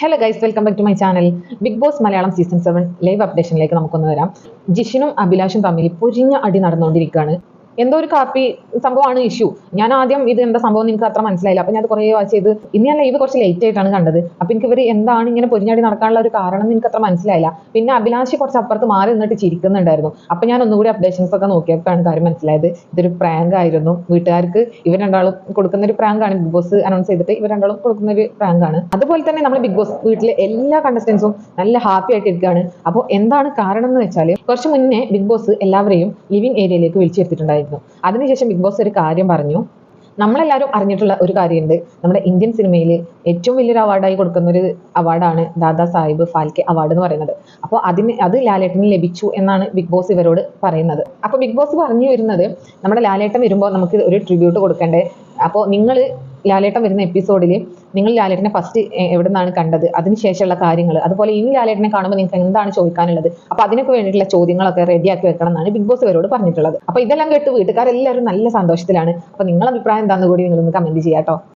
Hello guys welcome back to my channel big boss Malayalam season seven live അപ്ഡേഷനിലേക്ക് നമുക്കൊന്ന് വരാം. ജിഷിനും അഭിലാഷും തമ്മിൽ പൊരിഞ്ഞ അടി നടന്നുകൊണ്ടിരിക്കുകയാണ്. എന്തോ ഒരു കാപ്പി സംഭവമാണ് ഇഷ്യൂ. ഞാൻ ആദ്യം ഇത് എന്താ സംഭവം എനിക്ക് അത്ര മനസ്സിലായില്ല. അപ്പൊ ഞാൻ അത് കുറേ വാച്ച് ചെയ്ത് ഇന്ന് ഞാൻ ലൈവ് കുറച്ച് ലേറ്റ് ആയിട്ടാണ് കണ്ടത്. അപ്പൊ എനിക്ക് ഇവർ എന്താണ് ഇങ്ങനെ പൊരിഞ്ഞാടി നടക്കാനുള്ള ഒരു കാരണം എനിക്ക് അത്ര മനസ്സിലായില്ല. പിന്നെ അഭിലാഷ് കുറച്ച് അപ്പുറത്ത് മാറി നിന്നിട്ട് ചിരിക്കുന്നുണ്ടായിരുന്നു. അപ്പൊ ഞാൻ ഒന്നുകൂടി അപ്ഡേഷൻസ് ഒക്കെ നോക്കിയപ്പോഴാണ് കാര്യം മനസ്സിലായത്. ഇതൊരു പ്രാങ്ക് ആയിരുന്നു. വീട്ടുകാർക്ക് ഇവർ രണ്ടാളും കൊടുക്കുന്ന ഒരു പ്രാങ്ക് ആണ്. ബിഗ് ബോസ് അനൗൺസ് ചെയ്തിട്ട് ഇവർ രണ്ടാളും കൊടുക്കുന്ന ഒരു പ്രാങ്ക് ആണ്. അതുപോലെ തന്നെ നമ്മൾ ബിഗ് ബോസ് വീട്ടിലെ എല്ലാ കണ്ടസ്റ്റൻസും നല്ല ഹാപ്പി ആയിട്ട് ഇരിക്കുകയാണ് അപ്പോൾ എന്താണ് കാരണം എന്ന് വെച്ചാൽ കുറച്ച് മുന്നേ ബിഗ് ബോസ് എല്ലാവരെയും ലിവിംഗ് ഏരിയയിലേക്ക് വിളിച്ചു വരുത്തിയിട്ടുണ്ടായിരുന്നു അതിനുശേഷം ബിഗ് ബോസ് ഒരു കാര്യം പറഞ്ഞു. നമ്മളെല്ലാവരും അറിഞ്ഞിട്ടുള്ള ഒരു കാര്യമുണ്ട്. നമ്മുടെ ഇന്ത്യൻ സിനിമയിൽ ഏറ്റവും വലിയൊരു അവാർഡായി കൊടുക്കുന്ന ഒരു അവാർഡാണ് ദാദാ സാഹിബ് ഫാൽക്കെ അവാർഡ് എന്ന് പറയുന്നത്. അപ്പോൾ അതിന് അത് ലാലേട്ടന് ലഭിച്ചു എന്നാണ് ബിഗ് ബോസ് ഇവരോട് പറയുന്നത്. അപ്പോൾ ബിഗ് ബോസ് പറഞ്ഞു വരുന്നത് നമ്മുടെ ലാലേട്ടൻ വരുമ്പോൾ നമുക്ക് ഒരു ട്രിബ്യൂട്ട് കൊടുക്കണ്ടേ? അപ്പോൾ നിങ്ങൾ ലാലേട്ടൻ വരുന്ന എപ്പിസോഡിൽ നിങ്ങൾ ലാലേട്ടനെ ഫസ്റ്റ് എവിടെ നിന്നാണ് കണ്ടത്? അതിനുശേഷമുള്ള കാര്യങ്ങൾ അതുപോലെ ഇനി ലാലേട്ടനെ കാണുമ്പോൾ നിങ്ങൾക്ക് എന്താണ് ചോദിക്കാനുള്ളത്? അപ്പൊ അതിനൊക്കെ വേണ്ടിയിട്ടുള്ള ചോദ്യങ്ങളൊക്കെ റെഡിയാക്കി വെക്കണം എന്നാണ് ബിഗ് ബോസ് ഇവരോട് പറഞ്ഞിട്ടുള്ളത്. അപ്പൊ ഇതെല്ലാം കേട്ട് വീട്ടുകാരെല്ലാവരും നല്ല സന്തോഷത്തിലാണ്. അപ്പൊ നിങ്ങളുടെ അഭിപ്രായം എന്താണെന്ന് കൂടി നിങ്ങളൊന്ന് കമന്റ് ചെയ്യാം കേട്ടോ